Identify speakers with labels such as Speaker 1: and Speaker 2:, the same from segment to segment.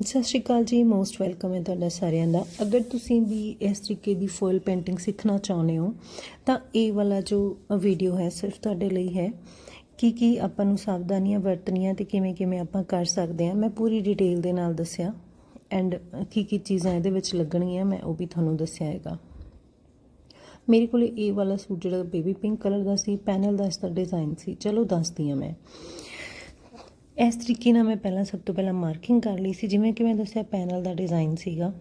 Speaker 1: ਸਤਿ ਸ਼੍ਰੀ ਅਕਾਲ ਜੀ most welcome ਹੈ ਤੁਹਾਡਾ ਸਾਰਿਆਂ ਦਾ। ਅਗਰ ਤੁਸੀਂ ਵੀ ਇਸ ਤਰੀਕੇ ਦੀ ਫੋਇਲ ਪੇਂਟਿੰਗ ਸਿੱਖਣਾ ਚਾਹੁੰਦੇ ਹੋ, ਤਾਂ ਇਹ ਵਾਲਾ ਜੋ ਵੀਡੀਓ ਹੈ ਸਿਰਫ ਤੁਹਾਡੇ ਲਈ ਹੈ। ਕੀ ਕੀ ਆਪਾਂ ਨੂੰ ਸਾਵਧਾਨੀਆਂ ਵਰਤਣੀਆਂ ਤੇ ਕਿਵੇਂ ਕਿਵੇਂ ਆਪਾਂ ਕਰ ਸਕਦੇ ਹਾਂ, ਮੈਂ ਪੂਰੀ ਡਿਟੇਲ ਦੇ ਨਾਲ ਦੱਸਿਆ। ਐਂਡ ਕੀ ਕੀ ਚੀਜ਼ਾਂ ਇਹਦੇ ਵਿੱਚ ਲੱਗਣਗੀਆਂ, ਮੈਂ ਉਹ ਵੀ ਤੁਹਾਨੂੰ ਦੱਸਿਆ ਹੈਗਾ। ਮੇਰੇ ਕੋਲ ਇਹ ਵਾਲਾ ਸੂਟ ਜਿਹੜਾ ਬੇਬੀ ਪਿੰਕ ਕਲਰ ਦਾ ਸੀ ਪੈਨਲ ਦਾ ਇਸ ਦਾ ਡਿਜ਼ਾਈਨ ਸੀ। ਚਲੋ ਦੱਸਦੀ ਹਾਂ ਮੈਂ। ਇਸ ਤਰੀਕੇ ਨਾਲ ਮੈਂ ਪਹਿਲਾਂ ਸਭ ਤੋਂ ਪਹਿਲਾਂ ਮਾਰਕਿੰਗ ਕਰ ਲਈ ਸੀ। ਜਿਵੇਂ ਕਿ ਮੈਂ ਦੱਸਿਆ ਪੈਨਲ ਦਾ ਡਿਜ਼ਾਈਨ ਸੀਗਾ।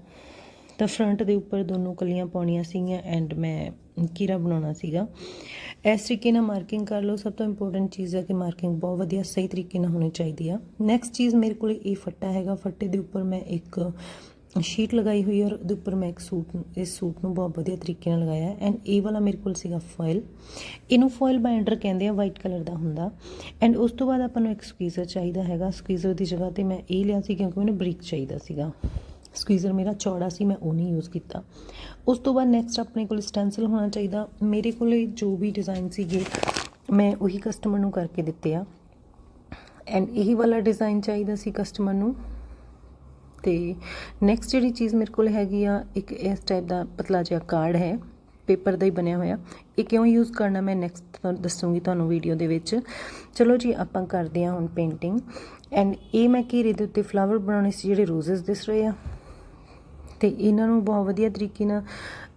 Speaker 1: ਤਾਂ ਫਰੰਟ ਦੇ ਉੱਪਰ ਦੋਨੋਂ ਕਲੀਆਂ ਪਾਉਣੀਆਂ ਸੀਗੀਆਂ ਐਂਡ ਮੈਂ ਕੀਰਾ ਬਣਾਉਣਾ ਸੀਗਾ। ਇਸ ਤਰੀਕੇ ਨਾਲ ਮਾਰਕਿੰਗ ਕਰ ਲਓ। ਸਭ ਤੋਂ ਇੰਪੋਰਟੈਂਟ ਚੀਜ਼ ਹੈ ਕਿ ਮਾਰਕਿੰਗ ਬਹੁਤ ਵਧੀਆ, ਸਹੀ ਤਰੀਕੇ ਨਾਲ ਹੋਣੀ ਚਾਹੀਦੀ ਆ। ਨੈਕਸਟ ਚੀਜ਼ ਮੇਰੇ ਕੋਲ ਇਹ ਫੱਟਾ ਹੈਗਾ। ਫੱਟੇ ਦੇ ਉੱਪਰ ਮੈਂ ਇੱਕ ਸ਼ੀਟ ਲਗਾਈ ਹੋਈ ਔਰ ਉਹਦੇ ਉੱਪਰ ਮੈਂ ਇੱਕ ਸੂਟ ਇਸ ਸੂਟ ਨੂੰ ਬਹੁਤ ਵਧੀਆ ਤਰੀਕੇ ਨਾਲ ਲਗਾਇਆ ਐਂਡ ਇਹ ਵਾਲਾ ਮੇਰੇ ਕੋਲ ਸੀਗਾ ਫੋਇਲ ਇਹਨੂੰ ਫੋਇਲ ਬਾਈਂਡਰ ਕਹਿੰਦੇ ਆ ਵਾਈਟ ਕਲਰ ਦਾ ਹੁੰਦਾ। ਐਂਡ ਉਸ ਤੋਂ ਬਾਅਦ ਆਪਾਂ ਨੂੰ ਇੱਕ ਸਕਵੀਜ਼ਰ ਚਾਹੀਦਾ ਹੈਗਾ। ਸਕਵੀਜ਼ਰ ਦੀ ਜਗ੍ਹਾ ਤੇ ਮੈਂ ਇਹ ਲਿਆ ਸੀ ਕਿਉਂਕਿ ਮੈਨੂੰ ਬਰੀਕ ਚਾਹੀਦਾ ਸੀਗਾ। ਸਕਵੀਜ਼ਰ ਮੇਰਾ ਚੌੜਾ ਸੀ, ਮੈਂ ਉਹ ਨਹੀਂ ਯੂਜ਼ ਕੀਤਾ। ਉਸ ਤੋਂ ਬਾਅਦ ਨੈਕਸਟ ਆਪਣੇ ਕੋਲ ਸਟੈਂਸਲ ਹੋਣਾ ਚਾਹੀਦਾ। ਮੇਰੇ ਕੋਲ ਜੋ ਵੀ ਡਿਜ਼ਾਈਨ ਸੀਗੇ, ਮੈਂ ਉਹੀ ਕਸਟਮਰ ਨੂੰ ਕਰਕੇ ਦਿੱਤੇ ਆ। ਐਂਡ ਇਹੀ ਵਾਲਾ ਡਿਜ਼ਾਈਨ ਚਾਹੀਦਾ ਸੀ ਕਸਟਮਰ ਨੂੰ। ਤੇ ਨੈਕਸਟ ਜਿਹੜੀ ਚੀਜ਼ ਮੇਰੇ ਕੋਲ ਹੈਗੀ ਆ, ਇੱਕ ਇਸ ਟਾਈਪ ਦਾ ਪਤਲਾ ਜਿਹਾ ਕਾਰਡ ਹੈ ਪੇਪਰ ਦਾ ਹੀ ਬਣਿਆ ਹੋਇਆ। ਇਹ ਕਿਉਂ ਯੂਜ਼ ਕਰਨਾ ਮੈਂ ਨੈਕਸਟ ਦੱਸੂਗੀ ਤੁਹਾਨੂੰ ਵੀਡੀਓ ਦੇ ਵਿੱਚ। ਚਲੋ ਜੀ, ਆਪਾਂ ਕਰਦੇ ਹਾਂ ਹੁਣ ਪੇਂਟਿੰਗ ਐਂਡ ਇਹ ਮੈਂ ਘੇਰੇ ਦੇ ਉੱਤੇ ਫਲਾਵਰ ਬਣਾਉਣੇ ਸੀ, ਜਿਹੜੇ ਰੋਜ਼ਸ ਦਿਸ ਰਹੇ ਆ। ਤੇ ਇਹਨਾਂ ਨੂੰ ਬਹੁਤ ਵਧੀਆ ਤਰੀਕੇ ਨਾਲ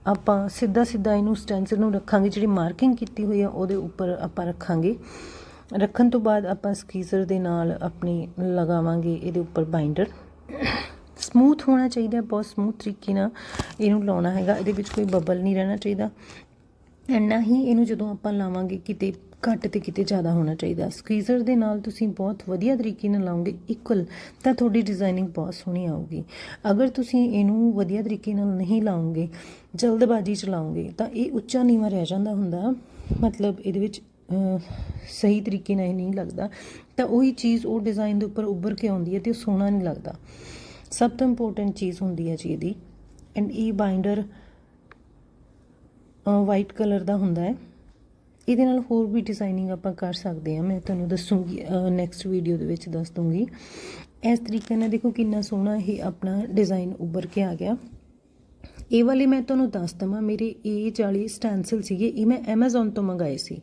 Speaker 1: ਆਪਾਂ ਸਿੱਧਾ ਸਿੱਧਾ ਇਹਨੂੰ ਸਟੈਂਸਲ ਨੂੰ ਰੱਖਾਂਗੇ, ਜਿਹੜੀ ਮਾਰਕਿੰਗ ਕੀਤੀ ਹੋਈ ਆ, ਉਹਦੇ ਉੱਪਰ ਆਪਾਂ ਰੱਖਾਂਗੇ। ਰੱਖਣ ਤੋਂ ਬਾਅਦ ਆਪਾਂ ਸਕੀਜ਼ਰ ਦੇ ਨਾਲ ਆਪਣੀ ਲਗਾਵਾਂਗੇ, ਇਹਦੇ ਉੱਪਰ ਬਾਈਂਡਰ ਸਮੂਥ ਹੋਣਾ ਚਾਹੀਦਾ ਬਹੁਤ ਸਮੂਥ ਤਰੀਕੇ ਨਾਲ ਇਹਨੂੰ ਲਾਉਣਾ ਹੈਗਾ, ਇਹਦੇ ਵਿੱਚ ਕੋਈ ਬਬਲ ਨਹੀਂ ਰਹਿਣਾ ਚਾਹੀਦਾ ਐਨਾ ਹੀ ਇਹਨੂੰ ਜਦੋਂ ਆਪਾਂ ਲਾਵਾਂਗੇ ਕਿਤੇ ਘੱਟ ਤੇ ਕਿਤੇ ਜ਼ਿਆਦਾ ਹੋਣਾ ਚਾਹੀਦਾ। ਸਕਵੀਜ਼ਰ ਦੇ ਨਾਲ ਤੁਸੀਂ ਬਹੁਤ ਵਧੀਆ ਤਰੀਕੇ ਨਾਲ ਲਾਓਗੇ ਇਕੁਅਲ ਤਾਂ ਤੁਹਾਡੀ ਡਿਜ਼ਾਈਨਿੰਗ ਬਹੁਤ ਸੋਹਣੀ ਆਊਗੀ। ਅਗਰ ਤੁਸੀਂ ਇਹਨੂੰ ਵਧੀਆ ਤਰੀਕੇ ਨਾਲ ਨਹੀਂ ਲਾਓਗੇ, ਜਲਦਬਾਜ਼ੀ ਚ ਲਾਓਗੇ, ਤਾਂ ਇਹ ਉੱਚਾ ਨੀਵਾਂ ਰਹਿ ਜਾਂਦਾ ਹੁੰਦਾ, ਮਤਲਬ ਇਹਦੇ ਵਿੱਚ ਸਹੀ ਤਰੀਕੇ ਨਾਲ ਇਹ ਨਹੀਂ ਲੱਗਦਾ। ਤਾਂ ਉਹੀ ਚੀਜ਼ ਉਹ ਡਿਜ਼ਾਈਨ ਦੇ ਉੱਪਰ ਉੱਭਰ ਕੇ ਆਉਂਦੀ ਹੈ ਤੇ ਉਹ ਸੋਹਣਾ ਨਹੀਂ ਲੱਗਦਾ। ਸਭ ਤੋਂ ਇੰਪੋਰਟੈਂਟ ਚੀਜ਼ ਹੁੰਦੀ ਹੈ ਜੀ ਇਹਦੀ। ਐਂਡ ਇਹ ਬਾਈਂਡਰ ਵਾਈਟ ਕਲਰ ਦਾ ਹੁੰਦਾ ਹੈ। ਇਹਦੇ ਨਾਲ ਹੋਰ ਵੀ ਡਿਜ਼ਾਈਨਿੰਗ ਆਪਾਂ ਕਰ ਸਕਦੇ ਹਾਂ। ਮੈਂ ਤੁਹਾਨੂੰ ਦੱਸੂਗੀ ਨੈਕਸਟ ਵੀਡੀਓ ਦੇ ਵਿੱਚ ਦੱਸ ਦੂੰਗੀ। ਇਸ ਤਰੀਕੇ ਨਾਲ ਦੇਖੋ ਕਿੰਨਾ ਸੋਹਣਾ ਇਹ ਆਪਣਾ ਡਿਜ਼ਾਈਨ ਉੱਭਰ ਕੇ ਆ ਗਿਆ। ਇਹ ਵਾਲੇ ਮੈਂ ਤੁਹਾਨੂੰ ਦੱਸ ਦਵਾਂ, ਮੇਰੇ ਇਹ 40 ਸਟੈਂਸਲ ਸੀਗੇ, ਇਹ ਮੈਂ Amazon ਤੋਂ ਮੰਗਾਏ ਸੀ।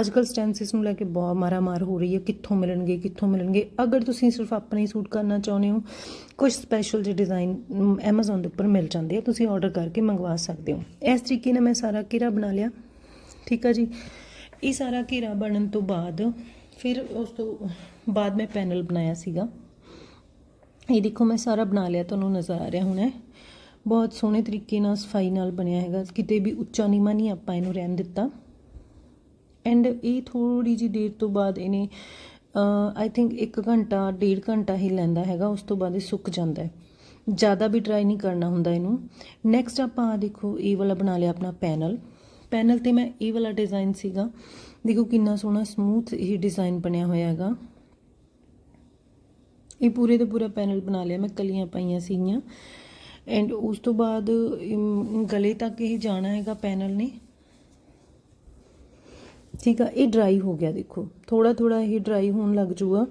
Speaker 1: ਅੱਜ ਕੱਲ ਸਟੈਂਸਲਸ ਨੂੰ ਲੈ ਕੇ ਬਹੁਤ ਮਾਰਾ ਮਾਰ ਹੋ ਰਹੀ ਹੈ, ਕਿੱਥੋਂ ਮਿਲਣਗੇ ਕਿੱਥੋਂ ਮਿਲਣਗੇ। ਅਗਰ ਤੁਸੀਂ ਸਿਰਫ ਆਪਣੇ ਹੀ ਸੂਟ ਕਰਨਾ ਚਾਹੁੰਦੇ ਹੋ ਕੁਝ ਸਪੈਸ਼ਲ ਜਿਹੇ ਡਿਜ਼ਾਈਨ Amazon ਦੇ ਉੱਪਰ ਮਿਲ ਜਾਂਦੇ ਆ, ਤੁਸੀਂ ਆਰਡਰ ਕਰਕੇ ਮੰਗਵਾ ਸਕਦੇ ਹੋ। ਇਸ ਤਰੀਕੇ ਨਾਲ ਮੈਂ ਸਾਰਾ ਘੇਰਾ ਬਣਾ ਲਿਆ, ਠੀਕ ਆ ਜੀ? ਇਹ ਸਾਰਾ ਘੇਰਾ ਬਣਨ ਤੋਂ ਬਾਅਦ, ਫਿਰ ਉਸ ਤੋਂ ਬਾਅਦ ਮੈਂ ਪੈਨਲ ਬਣਾਇਆ ਸੀਗਾ। ਇਹ ਦੇਖੋ, ਮੈਂ ਸਾਰਾ ਬਣਾ ਲਿਆ, ਤੁਹਾਨੂੰ ਨਜ਼ਰ ਆ ਰਿਹਾ ਹੁਣ ਬਹੁਤ ਸੋਹਣੇ ਤਰੀਕੇ ਨਾਲ, ਸਫ਼ਾਈ ਨਾਲ ਬਣਿਆ ਹੈਗਾ। ਕਿਤੇ ਵੀ ਉੱਚਾ ਨੀਵਾਂ ਨਹੀਂ ਆਪਾਂ ਇਹਨੂੰ ਰਹਿਣ ਦਿੱਤਾ। ਐਂਡ ਇਹ ਥੋੜੀ ਜੀ ਦੇਰ ਤੋਂ ਬਾਅਦ ਇਹਨੇ ਆਈ ਥਿੰਕ 1 ਘੰਟਾ, ਡੇਢ ਘੰਟਾ ਹੀ ਲੈਂਦਾ ਹੈਗਾ, ਉਸ ਤੋਂ ਬਾਅਦ ਇਹ ਸੁੱਕ ਜਾਂਦਾ ਹੈ। ਜ਼ਿਆਦਾ ਵੀ ਡਰਾਈ ਨਹੀਂ ਕਰਨਾ ਹੁੰਦਾ ਇਹਨੂੰ। ਨੈਕਸਟ ਆਪਾਂ ਆ ਦੇਖੋ, ਇਹ ਵਾਲਾ ਬਣਾ ਲਿਆ ਆਪਣਾ ਪੈਨਲ ਪੈਨਲ ਤੇ ਮੈਂ ਇਹ ਵਾਲਾ ਡਿਜ਼ਾਈਨ ਸੀਗਾ। ਦੇਖੋ ਕਿੰਨਾ ਸੋਹਣਾ ਸਮੂਥ ਇਹ ਡਿਜ਼ਾਈਨ ਬਣਿਆ ਹੋਇਆ ਹੈਗਾ। ਇਹ ਪੂਰੇ ਦਾ ਪੂਰਾ ਪੈਨਲ ਬਣਾ ਲਿਆ। ਮੈਂ ਕਲੀਆਂ ਪਾਈਆਂ ਸੀਗੀਆਂ। ਐਂਡ ਉਸ ਤੋਂ ਬਾਅਦ ਗਲੇ ਤੱਕ ਇਹ ਜਾਣਾ ਹੈਗਾ ਪੈਨਲ ਨੇ। ਠੀਕ ਆ, ਇਹ ਡਰਾਈ ਹੋ ਗਿਆ ਦੇਖੋ। ਥੋੜਾ ਥੋੜਾ ਇਹ ਡਰਾਈ ਹੋਣ ਲੱਗ ਜੂਗਾ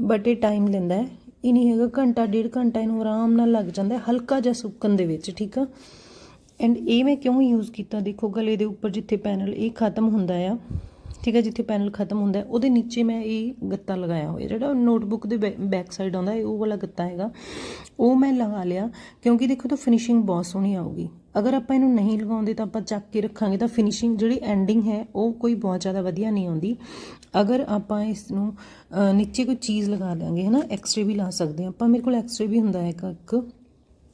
Speaker 1: ਬਟ ਇਹ ਟਾਈਮ ਲੈਂਦਾ ਹੈ। ਇਹ ਨਹੀਂ ਹੈਗਾ, ਘੰਟਾ, ਡੇਢ ਘੰਟਾ ਇਹਨੂੰ ਆਰਾਮ ਨਾਲ ਲੱਗ ਜਾਂਦਾ ਹਲਕਾ ਜਿਹਾ ਸੁੱਕਣ ਦੇ ਵਿੱਚ, ਠੀਕ ਆ। ਐਂਡ ਇਹ ਮੈਂ ਕਿਉਂ ਯੂਜ਼ ਕੀਤਾ? ਦੇਖੋ, ਗਲੇ ਦੇ ਉੱਪਰ ਜਿੱਥੇ ਪੈਨਲ ਇਹ ਖਤਮ ਹੁੰਦਾ ਆ ਠੀਕ ਹੈ, ਜਿੱਥੇ ਪੈਨਲ ਖਤਮ ਹੁੰਦਾ ਉਹਦੇ ਨੀਚੇ ਮੈਂ ਇਹ ਗੱਤਾ ਲਗਾਇਆ ਹੋਇਆ, ਜਿਹੜਾ ਨੋਟਬੁੱਕ ਦੇ ਬੈਕ ਸਾਈਡ ਆਉਂਦਾ ਉਹ ਵਾਲਾ ਗੱਤਾ ਹੈਗਾ, ਉਹ ਮੈਂ ਲਗਾ ਲਿਆ, ਕਿਉਂਕਿ ਦੇਖੋ ਤਾਂ ਫਿਨਿਸ਼ਿੰਗ ਬਹੁਤ ਸੋਹਣੀ ਆਊਗੀ। ਅਗਰ ਆਪਾਂ ਇਹਨੂੰ ਨਹੀਂ ਲਗਾਉਂਦੇ ਤਾਂ ਆਪਾਂ ਚੱਕ ਕੇ ਰੱਖਾਂਗੇ, ਤਾਂ ਫਿਨਿਸ਼ਿੰਗ ਜਿਹੜੀ ਐਂਡਿੰਗ ਹੈ, ਉਹ ਕੋਈ ਬਹੁਤ ਜ਼ਿਆਦਾ ਵਧੀਆ ਨਹੀਂ ਆਉਂਦੀ। ਅਗਰ ਆਪਾਂ ਇਸ ਨੂੰ ਨੀਚੇ ਕੋਈ ਚੀਜ਼ ਲਗਾ ਦਾਂਗੇ ਹਨਾ ਐਕਸਟਰੇ ਵੀ ਲਾ ਸਕਦੇ ਹਾਂ, ਆਪਾਂ ਮੇਰੇ ਕੋਲ ਐਕਸਟਰੇ ਵੀ ਹੁੰਦਾ ਹੈ ਇੱਕ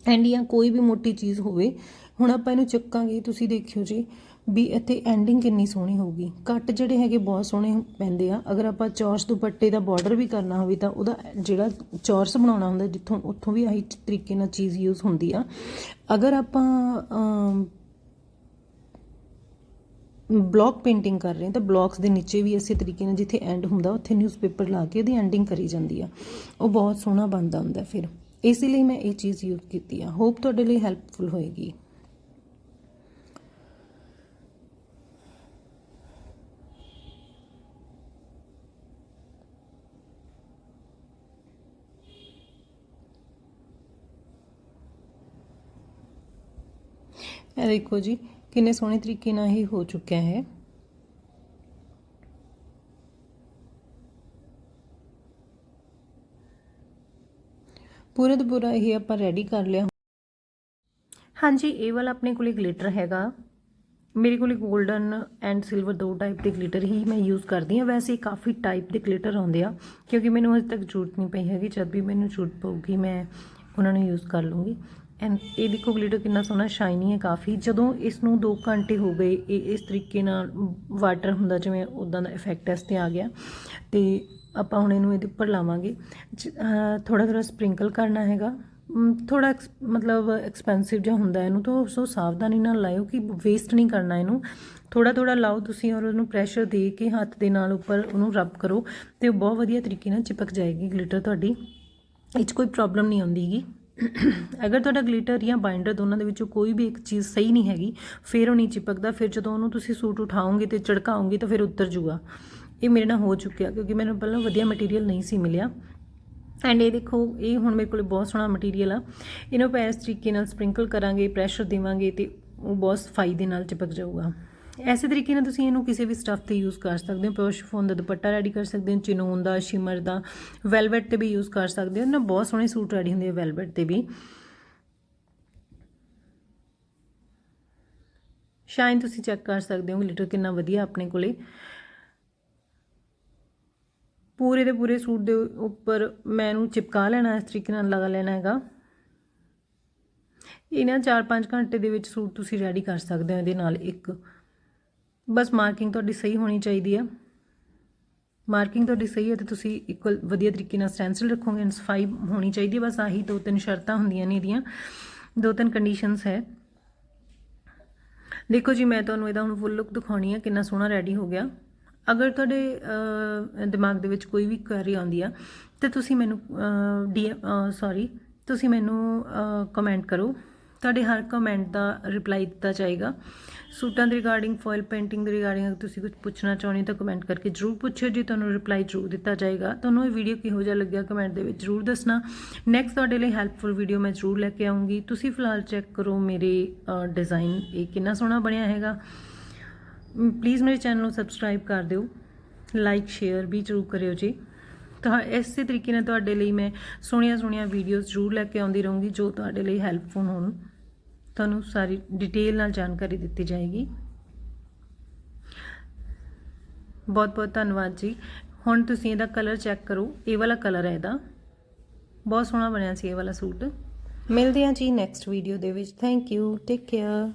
Speaker 1: ਐਂਡ ਜਾਂ ਕੋਈ ਵੀ ਮੋਟੀ ਚੀਜ਼ ਹੋਵੇ, ਹੁਣ ਆਪਾਂ ਇਹਨੂੰ ਚੱਕਾਂਗੇ, ਤੁਸੀਂ ਦੇਖਿਓ ਜੀ ਵੀ ਇੱਥੇ ਐਂਡਿੰਗ ਕਿੰਨੀ ਸੋਹਣੀ ਹੋਊਗੀ। ਕੱਟ ਜਿਹੜੇ ਹੈਗੇ ਬਹੁਤ ਸੋਹਣੇ ਪੈਂਦੇ ਆ। ਅਗਰ ਆਪਾਂ ਚੌਰਸ ਦੁਪੱਟੇ ਦਾ ਬਾਰਡਰ ਵੀ ਕਰਨਾ ਹੋਵੇ ਤਾਂ ਉਹਦਾ ਜਿਹੜਾ ਚੌਰਸ ਬਣਾਉਣਾ ਹੁੰਦਾ, ਜਿੱਥੋਂ ਉੱਥੋਂ ਵੀ ਆਹੀ ਤਰੀਕੇ ਨਾਲ ਚੀਜ਼ ਯੂਜ਼ ਹੁੰਦੀ ਆ। ਅਗਰ ਆਪਾਂ ਬਲੌਕ ਪੇਂਟਿੰਗ ਕਰ ਰਹੇ ਹਾਂ ਤਾਂ ਬਲੌਕਸ ਦੇ ਨੀਚੇ ਵੀ ਇਸੇ ਤਰੀਕੇ ਨਾਲ ਜਿੱਥੇ ਐਂਡ ਹੁੰਦਾ, ਉੱਥੇ ਨਿਊਜ਼ਪੇਪਰ ਲਾ ਕੇ ਉਹਦੀ ਐਂਡਿੰਗ ਕਰੀ ਜਾਂਦੀ ਆ। ਉਹ ਬਹੁਤ ਸੋਹਣਾ ਬਣਦਾ ਹੁੰਦਾ ਫਿਰ। ਇਸੇ ਲਈ ਮੈਂ ਇਹ ਚੀਜ਼ ਯੂਜ਼ ਕੀਤੀ ਆ। ਹੋਪ ਤੁਹਾਡੇ ਲਈ ਹੈਲਪਫੁਲ ਹੋਏਗੀ। ਇਹ ਦੇਖੋ ਜੀ, ਕਿੰਨੇ ਸੋਹਣੇ ਤਰੀਕੇ ਨਾਲ ਇਹ ਹੋ ਚੁੱਕਿਆ ਹੈ। ਪੂਰਾ ਦਾ ਪੂਰਾ ਇਹ ਆਪਾਂ ਰੈਡੀ ਕਰ ਲਿਆ। ਹਾਂਜੀ, ਇਹ ਵਾਲਾ ਆਪਣੇ ਕੋਲੇ ਗਲਿਟਰ ਹੈਗਾ। ਮੇਰੇ ਕੋਲੇ 골ਡਨ ਐਂਡ ਸਿਲਵਰ ਦੋ ਟਾਈਪ ਦੇ ਗਲਿਟਰ ਹੀ ਮੈਂ ਯੂਜ਼ ਕਰਦੀ ਹਾਂ। ਵੈਸੇ ਕਾਫੀ ਟਾਈਪ ਦੇ ਗਲਿਟਰ ਆਉਂਦੇ ਆ, ਕਿਉਂਕਿ ਮੈਨੂੰ ਅਜੇ ਤੱਕ ਜ਼ਰੂਰਤ ਨਹੀਂ ਪਈ ਹੈਗੀ। ਜਦ ਵੀ ਮੈਨੂੰ ਜ਼ਰੂਰਤ ਪਊਗੀ, ਮੈਂ ਉਹਨਾਂ ਨੂੰ ਯੂਜ਼ ਕਰ ਲੂੰਗੀ। ਇਹ ਦੇਖੋ ਗਲਿਟਰ ਕਿੰਨਾ ਸੋਹਣਾ ਸ਼ਾਈਨੀ ਹੈ ਕਾਫੀ। ਜਦੋਂ ਇਸ ਨੂੰ 2 ਘੰਟੇ ਹੋ ਗਏ, ਇਹ ਇਸ ਤਰੀਕੇ ਨਾਲ ਵਾਟਰ ਹੁੰਦਾ ਜਿਵੇਂ ਉਦਾਂ ਦਾ ਇਫੈਕਟ ਇਸ ਤੇ ਆ ਗਿਆ। ਤੇ ਆਪਾਂ ਹੁਣ ਇਹਨੂੰ ਇਹਦੇ ਉੱਪਰ ਲਾਵਾਂਗੇ। ਥੋੜਾ ਥੋੜਾ ਸਪ੍ਰਿੰਕਲ ਕਰਨਾ ਹੈਗਾ। ਥੋੜਾ ਮਤਲਬ ਐਕਸਪੈਂਸਿਵ ਜਿਹਾ ਹੁੰਦਾ ਇਹਨੂੰ, ਤਾਂ ਸੋ ਸਾਵਧਾਨੀ ਨਾਲ ਲਾਇਓ ਕਿ ਵੇਸਟ ਨਹੀਂ ਕਰਨਾ ਇਹਨੂੰ। ਥੋੜਾ ਥੋੜਾ ਲਾਓ ਤੁਸੀਂ ਔਰ ਉਹਨੂੰ ਪ੍ਰੈਸ਼ਰ ਦੇ ਕੇ ਹੱਥ ਦੇ ਨਾਲ ਉੱਪਰ ਉਹਨੂੰ ਰਬ ਕਰੋ ਤੇ ਉਹ ਬਹੁਤ ਵਧੀਆ ਤਰੀਕੇ ਨਾਲ ਚਿਪਕ ਜਾਏਗੀ ਗਲਿਟਰ ਤੁਹਾਡੀ। ਇਹ 'ਚ ਕੋਈ ਪ੍ਰੋਬਲਮ ਨਹੀਂ ਆਉਂਦੀਗੀ। ਅਗਰ ਤੁਹਾਡਾ ਗਲੀਟਰ ਜਾਂ ਬਾਈਂਡਰ ਦੋਨਾਂ ਦੇ ਵਿੱਚੋਂ ਕੋਈ ਵੀ ਇੱਕ ਚੀਜ਼ ਸਹੀ ਨਹੀਂ ਹੈਗੀ, ਫਿਰ ਉਹ ਨਹੀਂ ਚਿਪਕਦਾ, ਫਿਰ ਜਦੋਂ ਉਹਨੂੰ ਤੁਸੀਂ ਸੂਟ ਉਠਾਓਗੇ ਤੇ ਚੜਕਾਓਗੇ ਤਾਂ ਫਿਰ ਉੱਤਰ ਜੂਗਾ। ਇਹ ਮੇਰੇ ਨਾਲ ਹੋ ਚੁੱਕਿਆ, ਕਿਉਂਕਿ ਮੈਨੂੰ ਪਹਿਲਾਂ ਵਧੀਆ ਮਟੀਰੀਅਲ ਨਹੀਂ ਸੀ ਮਿਲਿਆ। ਐਂਡ ਇਹ ਦੇਖੋ, ਇਹ ਹੁਣ ਮੇਰੇ ਕੋਲ ਬਹੁਤ ਸੋਹਣਾ ਮਟੀਰੀਅਲ ਆ। ਇਹਨੂੰ ਆਪਾਂ ਇਸ ਤਰੀਕੇ ਨਾਲ ਸਪ੍ਰਿੰਕਲ ਕਰਾਂਗੇ ਪ੍ਰੈਸ਼ਰ ਦੇਵਾਂਗੇ ਤੇ ਉਹ ਬਹੁਤ ਸਫ਼ਾਈ ਦੇ ਨਾਲ ਚਿਪਕ ਜਾਊਗਾ। ਐਸੇ ਤਰੀਕੇ ਨਾਲ ਤੁਸੀਂ ਇਹਨੂੰ ਕਿਸੇ ਵੀ ਸਟੱਫ ਤੇ ਯੂਜ਼ ਕਰ ਸਕਦੇ ਹੋ ਪਿਓਰ ਸ਼ਿਫੋਨ ਦਾ ਦੁਪੱਟਾ ਰੈਡੀ ਕਰ ਸਕਦੇ ਹੋ, ਚਿਨੋਨ ਦਾ ਸ਼ਿਮਰ ਦਾ ਵੈਲਵਟ ਤੇ ਵੀ ਯੂਜ਼ ਕਰ ਸਕਦੇ ਹੋ। ਨਾ, ਬਹੁਤ ਸੋਹਣੇ ਸੂਟ ਰੈਡੀ ਹੁੰਦੇ ਆ ਵੈਲਵਟ ਤੇ ਵੀ। ਸ਼ਾਈਨ ਤੁਸੀਂ ਚੈੱਕ ਕਰ ਸਕਦੇ ਹੋ ਗਲਿਟਰ ਕਿੰਨਾ ਵਧੀਆ ਆਪਣੇ ਕੋਲੇ। ਪੂਰੇ ਦੇ ਪੂਰੇ ਸੂਟ ਦੇ ਉੱਪਰ ਮੈਂ ਇਹਨੂੰ ਚਿਪਕਾ ਲੈਣਾ, ਇਸ ਤਰੀਕੇ ਨਾਲ ਲਗਾ ਲੈਣਾ ਹੈਗਾ। ਇਹਨਾਂ ਨਾ 4-5 ਘੰਟੇ ਦੇ ਵਿੱਚ ਸੂਟ ਤੁਸੀਂ ਰੈਡੀ ਕਰ ਸਕਦੇ ਹੋ, ਇਹਦੇ ਨਾਲ ਇੱਕ ਬਸ ਮਾਰਕਿੰਗ ਤੁਹਾਡੀ ਸਹੀ ਹੋਣੀ ਚਾਹੀਦੀ ਆ। ਮਾਰਕਿੰਗ ਤੁਹਾਡੀ ਸਹੀ ਹੈ ਤੇ ਤੁਸੀਂ ਇਕੁਅਲ ਵਧੀਆ ਤਰੀਕੇ ਨਾਲ ਸਟੈਂਸਿਲ ਰੱਖੋਗੇ ਸਫ਼ਾਈ ਹੋਣੀ ਚਾਹੀਦੀ ਹੈ ਬਸ ਆਹੀ ਦੋ ਤਿੰਨ ਸ਼ਰਤਾਂ ਹੁੰਦੀਆਂ ਨੇ ਇਹਦੀਆਂ। ਦੋ ਤਿੰਨ ਕੰਡੀਸ਼ਨਸ ਹੈ। ਦੇਖੋ ਜੀ, ਮੈਂ ਤੁਹਾਨੂੰ ਇਹਦਾ ਹੁਣ ਫੁੱਲ ਲੁੱਕ ਦਿਖਾਉਣੀ ਹੈ ਕਿੰਨਾ ਸੋਹਣਾ ਰੈਡੀ ਹੋ ਗਿਆ। ਅਗਰ ਤੁਹਾਡੇ ਦਿਮਾਗ ਦੇ ਵਿੱਚ ਕੋਈ ਵੀ ਕੁਐਰੀ ਆਉਂਦੀ ਆ, ਤੇ ਤੁਸੀਂ ਮੈਨੂੰ ਡੀ ਸੌਰੀ ਤੁਸੀਂ ਮੈਨੂੰ ਕਮੈਂਟ ਕਰੋ। ਤੁਹਾਡੇ ਹਰ ਕਮੈਂਟ ਦਾ ਰਿਪਲਾਈ ਦਿੱਤਾ ਜਾਏਗਾ। ਸੂਟਾਂ ਦੇ ਰਿਗਾਰਡਿੰਗ ਫੋਇਲ ਪੇਂਟਿੰਗ ਦੇ ਰਿਗਾਰਡਿੰਗ ਅਗਰ ਤੁਸੀਂ ਕੁਝ ਪੁੱਛਣਾ ਚਾਹੁੰਦੇ ਤਾਂ ਕਮੈਂਟ ਕਰਕੇ ਜਰੂਰ ਪੁੱਛਿਓ। ਜੀ ਤੁਹਾਨੂੰ ਰਿਪਲਾਈ ਜਰੂਰ ਦਿੱਤਾ ਜਾਏਗਾ, ਤੁਹਾਨੂੰ ਇਹ ਵੀਡੀਓ ਕਿਹੋ ਜਿਹਾ ਲੱਗਿਆ ਕਮੈਂਟ ਦੇ ਵਿੱਚ ਜਰੂਰ ਦੱਸਣਾ। ਨੈਕਸਟ ਤੁਹਾਡੇ ਲਈ ਹੈਲਪਫੁਲ ਵੀਡੀਓ ਮੈਂ ਜਰੂਰ ਲੈ ਕੇ ਆਉਂਗੀ ਤੁਸੀਂ ਫਿਲਹਾਲ ਚੈੱਕ ਕਰੋ ਮੇਰੇ ਡਿਜ਼ਾਈਨ ਇਹ ਕਿੰਨਾ ਸੋਹਣਾ ਬਣਿਆ ਹੈਗਾ। ਪਲੀਜ਼ ਮੇਰੇ ਚੈਨਲ ਨੂੰ ਸਬਸਕ੍ਰਾਈਬ ਕਰ ਦਿਓ। ਲਾਈਕ ਸ਼ੇਅਰ ਵੀ ਜਰੂਰ ਕਰਿਓ ਜੀ। ਤਾਂ ਇਸੇ ਤਰੀਕੇ ਨਾਲ ਤੁਹਾਡੇ ਲਈ ਮੈਂ ਸੋਹਣੀਆਂ ਸੋਹਣੀਆਂ ਵੀਡੀਓਜ਼ ਜਰੂਰ ਲੈ ਕੇ ਆਉਂਦੀ ਰਹੂੰਗੀ ਜੋ ਤੁਹਾਡੇ ਲਈ ਹੈਲਪਫੁਲ ਹੋਣ। ਤੁਹਾਨੂੰ ਸਾਰੀ ਡਿਟੇਲ ਨਾਲ ਜਾਣਕਾਰੀ ਦਿੱਤੀ ਜਾਏਗੀ। ਬਹੁਤ ਬਹੁਤ ਧੰਨਵਾਦ ਜੀ। ਹੁਣ ਤੁਸੀਂ ਇਹਦਾ ਕਲਰ ਚੈੱਕ ਕਰੋ। ਇਹ ਵਾਲਾ ਕਲਰ ਹੈ ਇਹਦਾ। ਬਹੁਤ ਸੋਹਣਾ ਬਣਿਆ ਸੀ ਇਹ ਵਾਲਾ ਸੂਟ। ਮਿਲਦੇ ਹਾਂ ਜੀ ਨੈਕਸਟ ਵੀਡੀਓ ਦੇ ਵਿੱਚ। Thank you take care